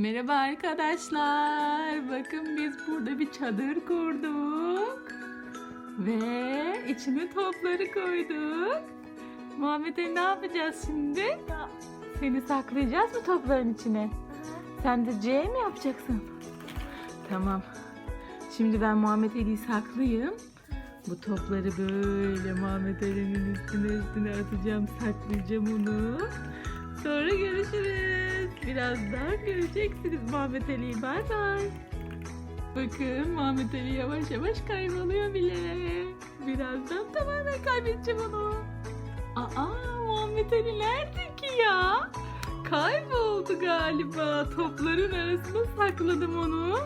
Merhaba arkadaşlar. Bakın biz burada bir çadır kurduk. Ve içine topları koyduk. Muhammed Ali ne yapacağız şimdi? Seni saklayacağız mı topların içine? Sen de C mi yapacaksın? Tamam. Şimdi ben Muhammed Ali'yi saklayayım. Bu topları böyle Muhammed Ali'nin üstüne üstüne atacağım. Saklayacağım onu. Sonra görüşürüz. Birazdan göreceksiniz Muhammed Ali'yi. Bay bay. Bakın Muhammed Ali yavaş yavaş kayboluyor bile. Birazdan tamamen kaybedeceğim onu. Aa Muhammed Ali nerede ki ya? Kayboldu galiba. Topların arasına sakladım onu.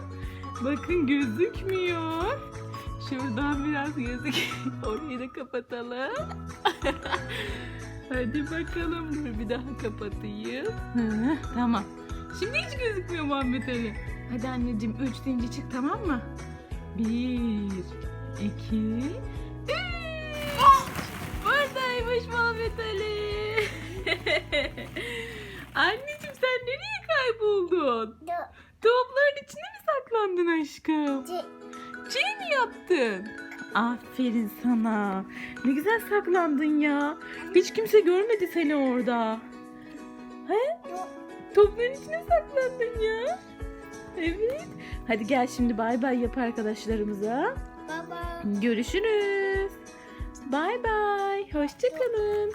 Bakın gözükmüyor. Şuradan biraz gözük. Orayı da kapatalım. Hadi bakalım. Dur bir daha kapatayım. Hı, tamam. Şimdi hiç gözükmüyor Muhammed Ali. Hadi anneciğim üç deyince çık tamam mı? Bir, iki, üç. Buradaymış Muhammed Ali. anneciğim sen nereye kayboldun? Topların içine mi saklandın aşkım? Şey mi yaptın? Aferin sana. Ne güzel saklandın ya. Hiç kimse görmedi seni orada. He? Topların içine saklandın ya. Evet. Hadi gel şimdi bay bay yap arkadaşlarımıza. Baba. Görüşürüz. Bay bay. Hoşçakalın.